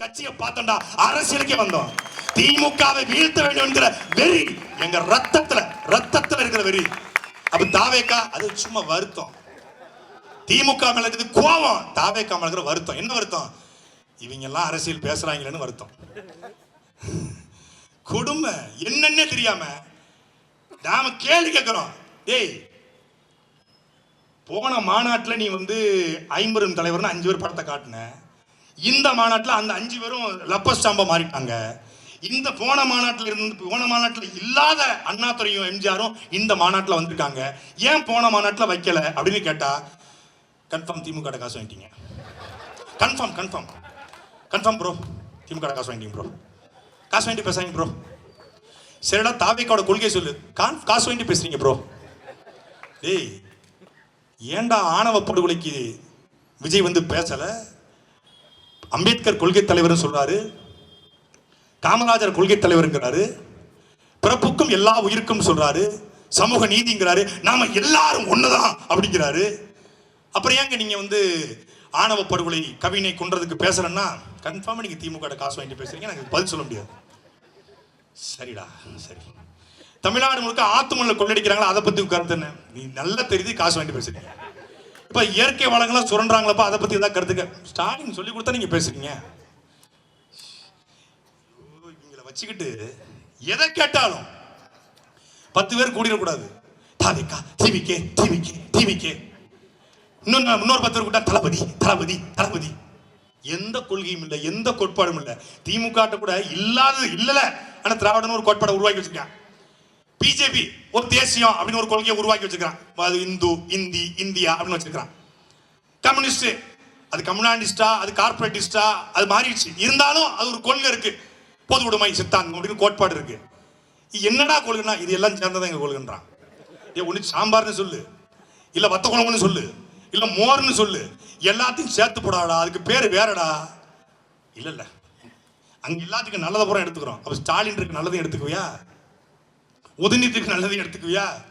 கட்சியை பார்த்தோம்டா அரசியலுக்கே வந்தோம். திமுகவை வீழ்த்த வேண்டும் என்கிற வெறி எங்க ரத்தத்துல ரத்தத்துல இருக்கிற வெறி. அப்ப தாவேக்கா அது சும்மா வருத்தம். திமுக மேல இருக்குது கோவம் தாவேக்கா மேல இருக்கிற வருத்தம். என்ன வருத்தம்? இவங்க எல்லாம் அரசியல் பேசுறாங்களேன்னு வருத்தம். கொடுமை என்னன்னே தெரியாம நாம கேள்வி கேட்கிறோம். டேய் போன மாநாட்டில் நீ வந்து ஐம்பெரும் தலைவர்னு அஞ்சு பேர் படத்தை காட்டின. இந்த மாநாட்டில் அந்த அஞ்சு பேரும் லப்ப ஸ்டாம்பா மாறிட்டாங்க. இந்த போன மாநாட்டில் இருந்து போன மாநாட்டில் இல்லாத அண்ணாதுரையும் எம்ஜிஆரும் இந்த மாநாட்டில் வந்திருக்காங்க. ஏன் போன மாநாட்டில் வைக்கல அப்படின்னு கேட்டால் கன்ஃபார்ம் திமுக காசு வாங்கிட்டீங்க. Confirm confirm. Confirm bro DMK காசு வாங்கிட்டீங்க ப்ரோ. காசு வாங்கிட்டு பேசாங்க ப்ரோ. சரிடா தாவேக்காவோட கொள்கை சொல்லு. கான் காசு வாங்கிட்டு பேசுறீங்க ப்ரோ. டேய் ஏண்டா ஆணவ படுகொலைக்கு விஜய் வந்து பேசலை? அம்பேத்கர் கொள்கை தலைவர்னு சொல்றாரு. காமராஜர் கொள்கை தலைவருங்கிறாரு. பிறப்புக்கும் எல்லா உயிருக்கும் சொல்றாரு. சமூக நீதிங்கிறாரு. நாம எல்லாரும் ஒண்ணுதான் அப்படிங்கிறாரு. அப்புறம் ஏங்க நீங்க வந்து ஆணவ படுகொலை கவினை கொன்றதுக்கு பேசுறேன்னா கன்ஃபார்மா நீங்க திமுக காசு வாங்கிட்டு பேசுறீங்க. எனக்கு பதில் சொல்ல முடியாது. சரிடா சரி. தமிழ்நாடு முழுக்க ஆத்துமல்ல கொள்ளடிக்கிறாங்களா? அதை பத்தி கருத்து என்ன? நீ நல்லா தெரியுது காசு வாங்கிட்டு பேசுறீங்க. இப்ப இயற்கை வளங்களை சுரண்டாங்களப்பா அதை பத்தி தான் கருத்துக்க. ஸ்டாலின் சொல்லி கொடுத்தா நீங்க பேசுறீங்க. இவங்களை வச்சுக்கிட்டு எதை கேட்டாலும் பத்து பேர் கூடிடக்கூடாது. தாதிக்கா டிவிக்கே டிவிக்கே டிவிக்கே இன்னொன்னு இன்னொரு பத்து பேர் கூட்டா தளபதி தளபதி தளபதி. எந்த கொள்கையும் இல்லை எந்த கோட்பாடும் இல்லை. திமுக கூட இல்லாதது இல்லல. ஆனா திராவிடன் ஒரு கோட்பாடை உருவாக்கி வச்சிருக்கான். பிஜேபி ஒரு தேசியம் அப்படின்னு ஒரு கொள்கையை உருவாக்கி வச்சிருக்கான். அது இந்து இந்தி இந்தியா அப்படின்னு வச்சிருக்கான் கம்யூனிஸ்ட் அது கம்யூனாண்டிஸ்டா அது கார்பரேட்டிஸ்டா அது மாறிடுச்சு. இருந்தாலும் அது ஒரு கொள்கை இருக்கு. பொது உடைமை சித்தாந்தம் அப்படின்னு கோட்பாடு இருக்கு. என்னடா கொள்கைனா இது எல்லாம் சேர்ந்ததான் எங்க கொள்கைன்றான். ஏ ஒன்று சாம்பார்னு சொல்லு. இல்ல வத்த குழம்புன்னு சொல்லு. இல்ல மோர்னு சொல்லு. எல்லாத்தையும் சேர்த்து போடாடா. அதுக்கு பேர் வேறடா. இல்ல இல்ல அங்க எல்லாத்துக்கும் நல்லதை பூரா எடுத்துக்கிறோம். அப்ப ஸ்டாலின் இருக்கு நல்லதையும் எடுத்துக்குவியா? உதயநிதிக்கு நல்லதையும் எடுத்துக்குவியா?